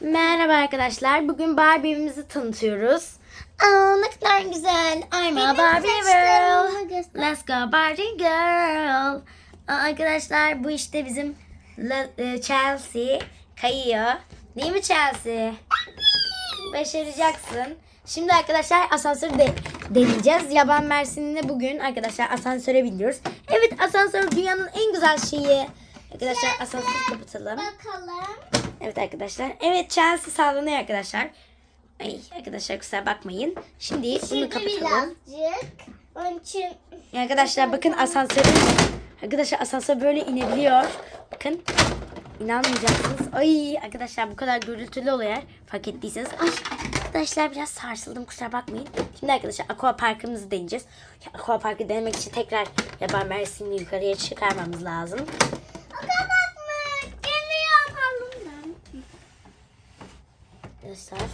Merhaba arkadaşlar. Bugün Barbie'mizi tanıtıyoruz. Aa ne kadar güzel. I'm a Barbie girl. Let's go Barbie girl. Aa, arkadaşlar bu işte bizim e, Chelsea kayıyor. Değil mi Chelsea? Başaracaksın. Şimdi arkadaşlar asansörü de deneyeceğiz. Yaban Mersin'le bugün arkadaşlar asansöre biniyoruz. Evet asansör dünyanın en güzel şeyi. Arkadaşlar asansörü kapatalım. Bakalım. Evet arkadaşlar. Evet Chelsea sallanıyor arkadaşlar. Ay arkadaşlar kusura bakmayın. Şimdi bunu Şimdi kapatalım. birazcık. Onun için Arkadaşlar bakın asansörün Arkadaşlar asansör böyle inebiliyor. Bakın. İnanmayacaksınız. Ay arkadaşlar bu kadar gürültülü oluyor. Fark ettiyseniz. Ay arkadaşlar biraz sarsıldım kusura bakmayın. Şimdi arkadaşlar aqua parkımızı deneyeceğiz. Ya, aqua parkı denemek için tekrar yaban mersinini yukarıya çıkarmamız lazım. Arkadaşlar.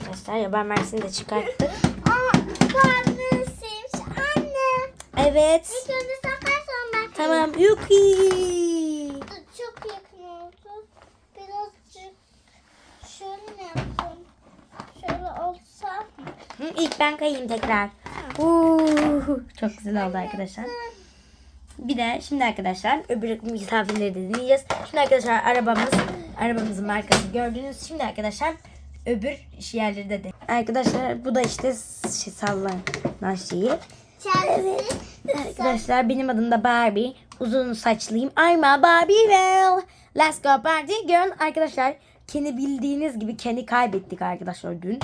Arkadaşlar yaban mersini de çıkarttık. Aa, karnısıymış anne. Evet. İlk önce sen kaçsan ben. Tamam. Yuki. Çok yakın oldu. Birazcık şöyle yapsam. Şöyle olsa. Hı, İlk ben kayayım tekrar. Uuu, çok güzel oldu arkadaşlar. Bir de şimdi arkadaşlar öbür misafirleri de dinleyeceğiz. Şimdi arkadaşlar arabamız, arabamızın markası gördünüz. Şimdi arkadaşlar öbür yerleri de de. Arkadaşlar bu da işte şey, sallanan şeyi. Arkadaşlar benim adım da Barbie. Uzun saçlıyım. I'm a Barbie girl. Let's go Barbie girl. Arkadaşlar Ken'i bildiğiniz gibi Ken'i kaybettik arkadaşlar dün.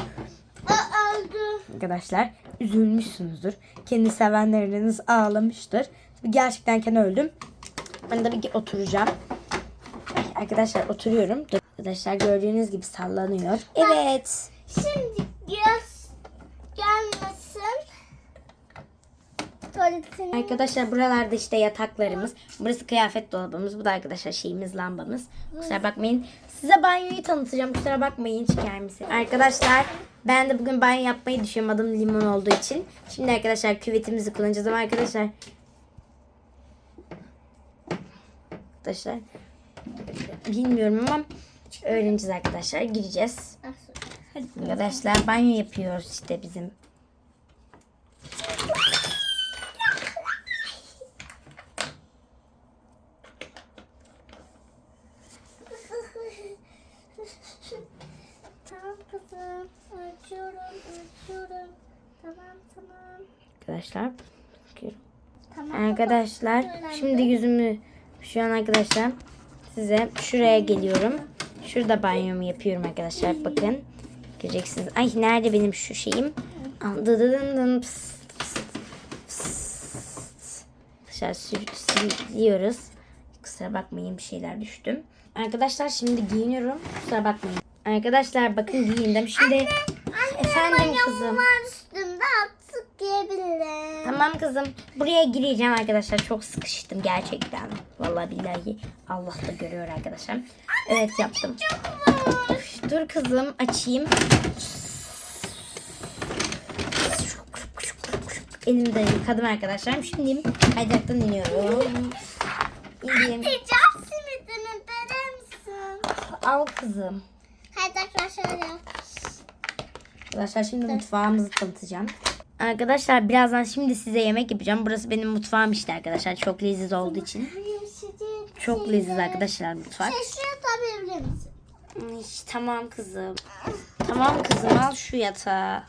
O öldü. Arkadaşlar üzülmüşsünüzdür. Ken'i sevenleriniz ağlamıştır. Gerçekten Ken öldüm. Ben tabii ki oturacağım. Arkadaşlar oturuyorum. Arkadaşlar gördüğünüz gibi sallanıyor. Evet. Şimdi göz gelmesin. Tuvaletini. Arkadaşlar buralarda işte yataklarımız. Burası kıyafet dolabımız. Bu da arkadaşlar şeyimiz lambamız. Kusura bakmayın. Size banyoyu tanıtacağım. Kusura bakmayın çıkar mısın? Arkadaşlar ben de bugün banyo yapmayı düşünüyorum. Adım limon olduğu için. Şimdi arkadaşlar küvetimizi kullanacağız ama arkadaşlar. Arkadaşlar bilmiyorum ama öğreneceğiz arkadaşlar. Gireceğiz. Arkadaşlar banyo yapıyoruz işte bizim. tamam kızım. Tamam, tamam. Arkadaşlar. Tamam. Arkadaşlar şimdi yüzümü şu an arkadaşlar size şuraya geliyorum. Şurada banyomu yapıyorum arkadaşlar. Bakın. Göreceksiniz. Ay nerede benim şu şeyim? Dıdıdın. Arkadaşlar siliyoruz. Kusura bakmayın bir şeyler düştüm. Arkadaşlar şimdi giyiniyorum. Kusura bakmayın. Arkadaşlar bakın giyindim. Şimdi efendim kızım. Var üstünde artık giyebilirim. Tamam kızım. Buraya gireceğim arkadaşlar. Çok sıkıştım gerçekten. Vallahi billahi Allah da görüyor arkadaşlar. Evet yaptım. Üf, Dur kızım açayım. Elimi de yıkadım arkadaşlar. Şimdi kaydıraktan iniyorum. İndim. Al kızım. Hadi arkadaşlar. Arkadaşlar şimdi mutfağımızı tanıtacağım. Arkadaşlar birazdan şimdi size yemek yapacağım. Burası benim mutfağım işte arkadaşlar. Çok leziz olduğu için. Çok leziz arkadaşlar mutfak. Şuraya tutabilir misin? Ay, tamam kızım. Tamam kızım al şu yatağı.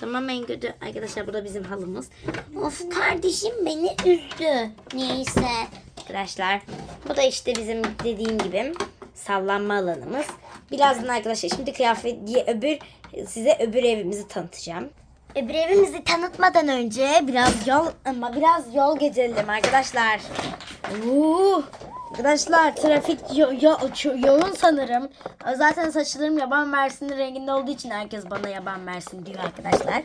Tamam en kötü. Arkadaşlar bu da bizim halımız. Of kardeşim beni üzdü. Neyse. Arkadaşlar bu da işte bizim dediğim gibi sallanma alanımız. Birazdan arkadaşlar şimdi kıyafet diye öbür size öbür evimizi tanıtacağım. Öbür evimizi tanıtmadan önce biraz yol ama biraz yol gezelim arkadaşlar. Oo, arkadaşlar trafik yo, yo, yoğun sanırım. Zaten saçlarım yaban mersini renginde olduğu için herkes bana yaban mersin diyor arkadaşlar.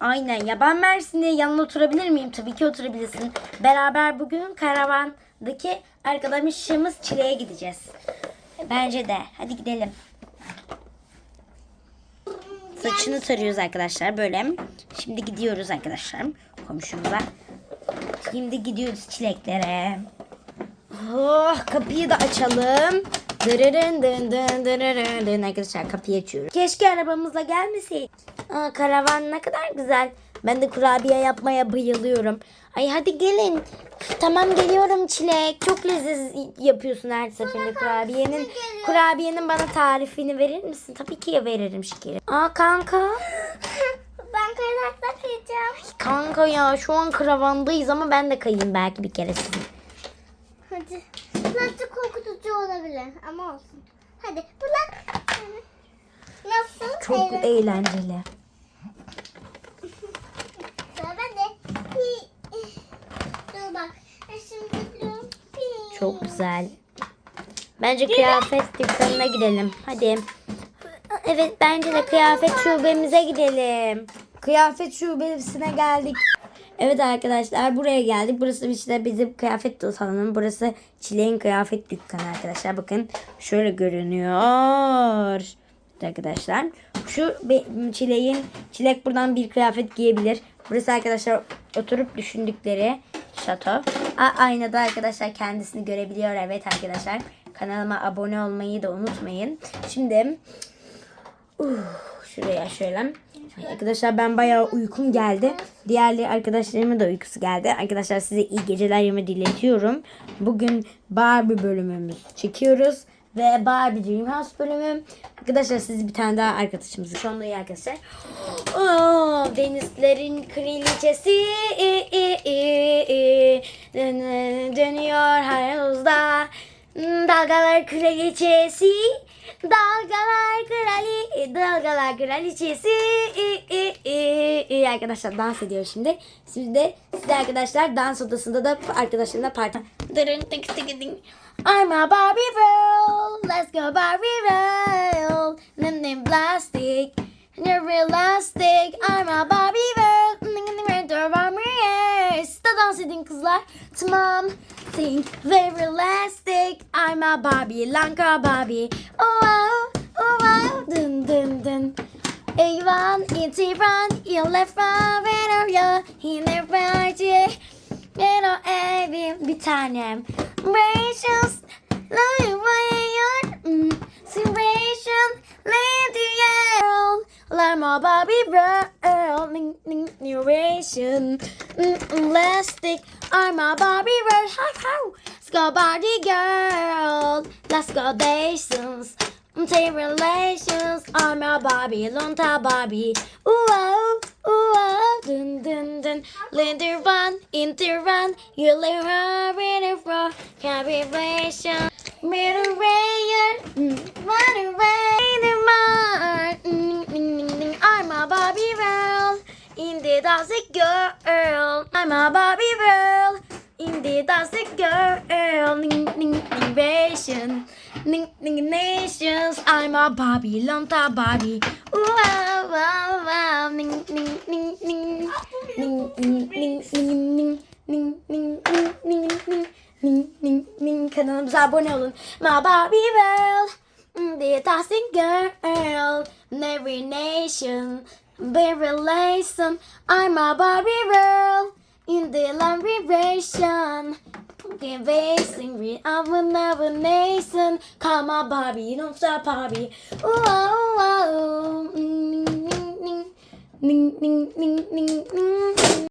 Aynen yaban mersini yanına oturabilir miyim? Tabii ki oturabilirsin. Beraber bugün karavandaki arkadaşımız Çile'ye gideceğiz. Bence de. Hadi gidelim. Saçını tarıyoruz arkadaşlar böyle. Şimdi gidiyoruz arkadaşlar komşumuza. Şimdi gidiyoruz çileklere. Oh, kapıyı da açalım. Dırırın dın dın dırırın dın. Arkadaşlar kapıyı açıyoruz. Keşke arabamızla gelmeseydik. Aa, karavan ne kadar güzel. Ben de kurabiye yapmaya bayılıyorum. Ay hadi gelin. Tamam geliyorum Çilek. Çok lezzetli yapıyorsun her seferinde kurabiyenin. Kurabiyenin bana tarifini verir misin? Tabii ki veririm şekerim. Aa kanka. Ben kayrakta kıyacağım. Kanka ya şu an karavandayız ama ben de kayayım belki bir kere sizin. Hadi. Birazcık korkutucu olabilir ama olsun. Hadi bırak. Nasıl? Çok Evet. eğlenceli. Çok güzel. Bence kıyafet dükkanına gidelim. Hadi. Evet bence de kıyafet şubemize gidelim. Kıyafet şubesine geldik. Evet arkadaşlar buraya geldik. Burası işte bizim kıyafet salonu. Burası Çileğin kıyafet dükkanı arkadaşlar. Bakın şöyle görünüyor. Arkadaşlar şu çileğin çilek buradan bir kıyafet giyebilir. Burası arkadaşlar oturup düşündükleri şato. A- aynada arkadaşlar kendisini görebiliyor. Evet arkadaşlar kanalıma abone olmayı da unutmayın. Şimdi uh, şuraya şöyle. Arkadaşlar ben bayağı uykum geldi. Diğerleri arkadaşlarımın da uykusu geldi. Arkadaşlar size iyi geceler yeme diletiyorum. Bugün Barbie bölümümüz çekiyoruz. Ve Barbie Dreamhouse bölümü. Arkadaşlar siz bir tane daha arkadaşımızı şu anda iyi arkadaşlar. Oo, denizlerin kraliçesi Dalgalar kraliçesi Dalgalar krali Dalgalar kraliçesi e, e, e, e. Arkadaşlar dans ediyor şimdi. Şimdi de size arkadaşlar dans odasında da arkadaşlarımla parti. I'm a Barbie girl. Let's go Barbie girl. Nim nim plastic. You're realistic. I'm a Barbie girl. Nim nim Siz de dans edin kızlar. Tamam. Think very realistic. I'm a Barbie, Lanka Barbie. Oh wow, oh wow, dun dun dun. A run, it's a run, you left run, where are you? In the right, yeah. You know, every bir tanem. Rachel's love where you're. Rachel, lady, yeah. Lama Barbie, bro. Narration. Mm, Let's stick. I'm a Barbie, red, how, how. Ska Barbie girl libations. same relations are my Bobby, long time Bobby. Ooh, oh, ooh, oh, dun, dun, dun. Lindy run, into run, you live in a row. Calibration, middle rayer, run away, the man. I'm a Bobby girl, indeed as a girl. I'm a Bobby girl, indeed as a girl. Invasion. Nations, I'm a Bobby, Lunta Bobby. Wow, wow, wow. Ning, ning, ning, ning. Ning, ning, ning, ning, ning. Ning, ning, ning, ning, ning. Ning, ning, ning. Kanalımıza abone olun. My Bobby Bell, the dancing girl. Every nation, every lesson. I'm a Bobby Girl in the liberation fucking racing. Read I'm a never Mason. Call my Bobby. You don't stop, Bobby. Ooh, ah, ooh, ooh. ooh. Mm, mm, mm, mm, mm, mm, mm, mm.